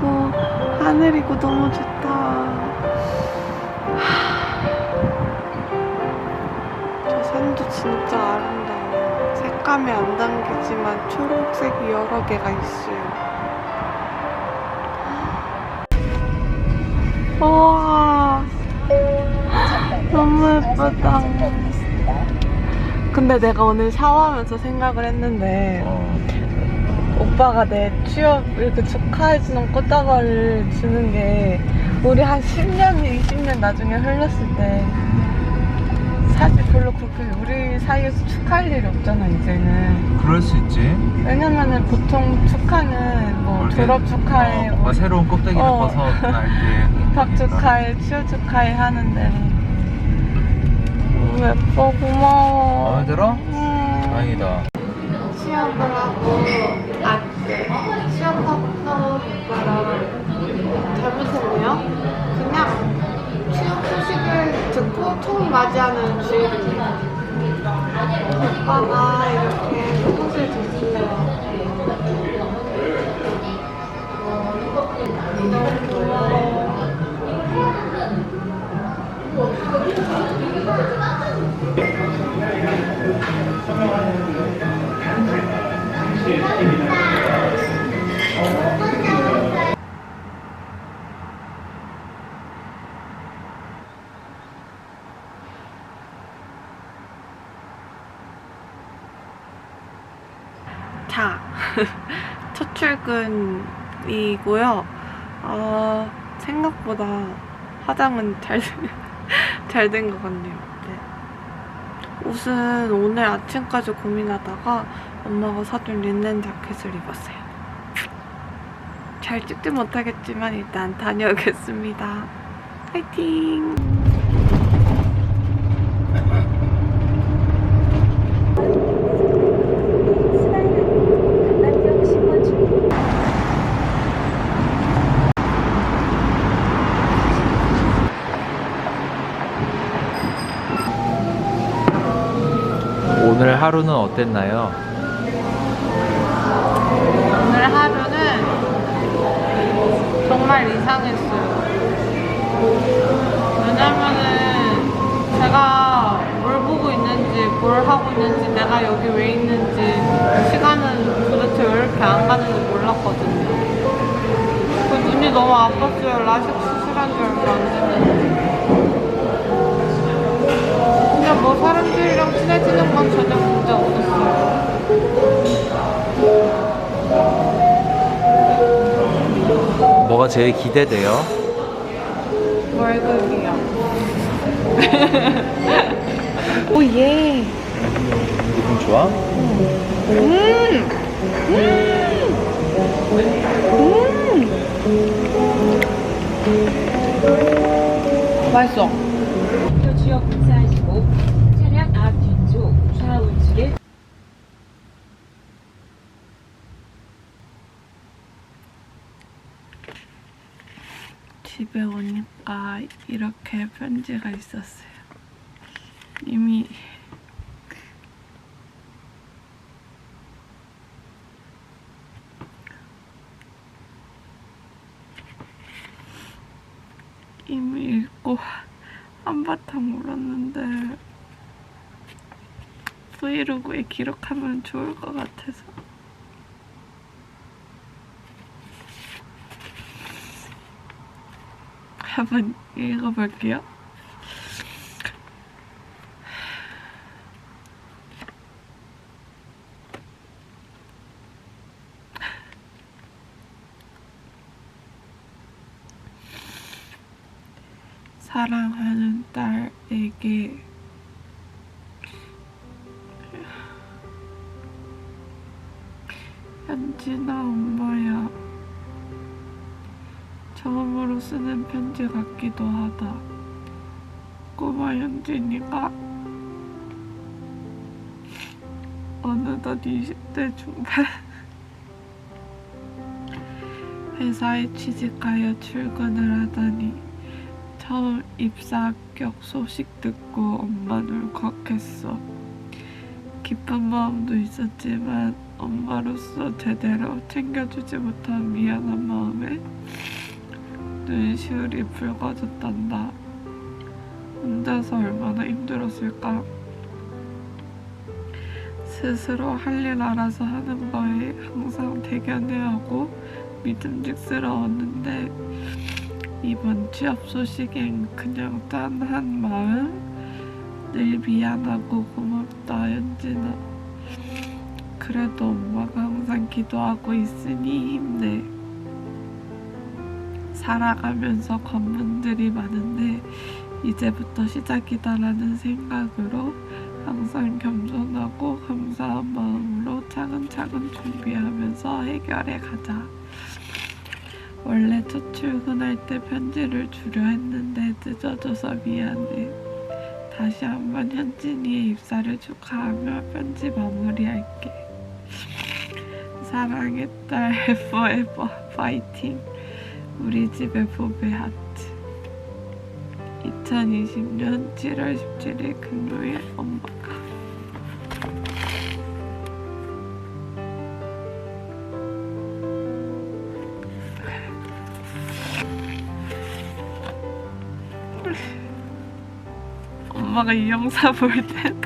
있고 하늘이고 너무 좋다. 저 산도 진짜 아름다워요. 색감이 안 담기지만 초록색이 여러 개가 있어요. 우와, 너무 예쁘다. 근데 내가 오늘 샤워하면서 생각을 했는데 어, 오빠가 내 취업 이렇게 축하해주는 꽃다발을 주는 게 우리 한 10년, 20년 나중에 흘렀을 때 사실 별로 그렇게 우리 사이에서 축하할 일이 없잖아 이제는 그럴 수 있지. 왜냐면은 보통 축하는 뭐 이렇게, 졸업 축하해 어, 뭐 뭔가 새로운 껍데기를 어. 벗어날 때. 입학 축하해 취업 축하해 하는데 너무 예뻐 고마워 마음에 들어? 음. 다행이다. 취업을 하고 처음 맞이하는 주인이 오빠가 이렇게 꽃을 줬어요. 자, 첫 출근이고요. 어, 생각보다 화장은 잘, 잘 된 것 같네요. 네. 옷은 오늘 아침까지 고민하다가 엄마가 사준 린넨 자켓을 입었어요. 잘 찍지 못하겠지만 일단 다녀오겠습니다. 화이팅! 오늘 하루는 어땠나요? 오늘 하루는 정말 이상했어요. 왜냐면은 제가 뭘 보고 있는지, 뭘 하고 있는지, 내가 여기 왜 있는지, 시간은 도대체 왜 이렇게 안 가는지 몰랐거든요. 그 눈이 너무 아팠어요. 라식 수술한 지 얼마 안 됐는데. 뭐 사람들이랑 친해지는 건 전혀 문제 없었어요. 뭐가 제일 기대돼요? 월급이요. 오, 예. 기분 좋아? 음! 음! 음! 맛있어. 목표 지역 분사하시고 차량 앞 뒤쪽 좌우 우측에 집에 오니까 이렇게 편지가 있었어요. 이미 이미 읽고 한바탕 울었는데 브이로그에 기록하면 좋을 것 같아서 한번 읽어볼게요. 사랑하는 딸에게 현진아 엄마야 처음으로 쓰는 편지 같기도 하다. 꼬마 현진이가 어느덧 20대 중반 회사에 취직하여 출근을 하다니 처음 입사 합격 소식 듣고 엄마는 울컥했어. 기쁜 마음도 있었지만 엄마로서 제대로 챙겨주지 못한 미안한 마음에 눈시울이 붉어졌단다. 혼자서 얼마나 힘들었을까. 스스로 할 일 알아서 하는 거에 항상 대견해하고 믿음직스러웠는데 이번 취업 소식엔 그냥 짠한 마음 늘 미안하고 고맙다 연진아 그래도 엄마가 항상 기도하고 있으니 힘내 살아가면서 관문들이 많은데 이제부터 시작이다라는 생각으로 항상 겸손하고 감사한 마음으로 차근차근 준비하면서 해결해 가자. 원래 첫 출근할 때 편지를 주려 했는데 늦어져서 미안해. 다시 한번 현진이의 입사를 축하하며 편지 마무리할게. 딸 forever 파이팅. 우리 집의 보배 하트. 2020년 7월 17일 금요일 엄마가 엄마가 이 영상 볼땐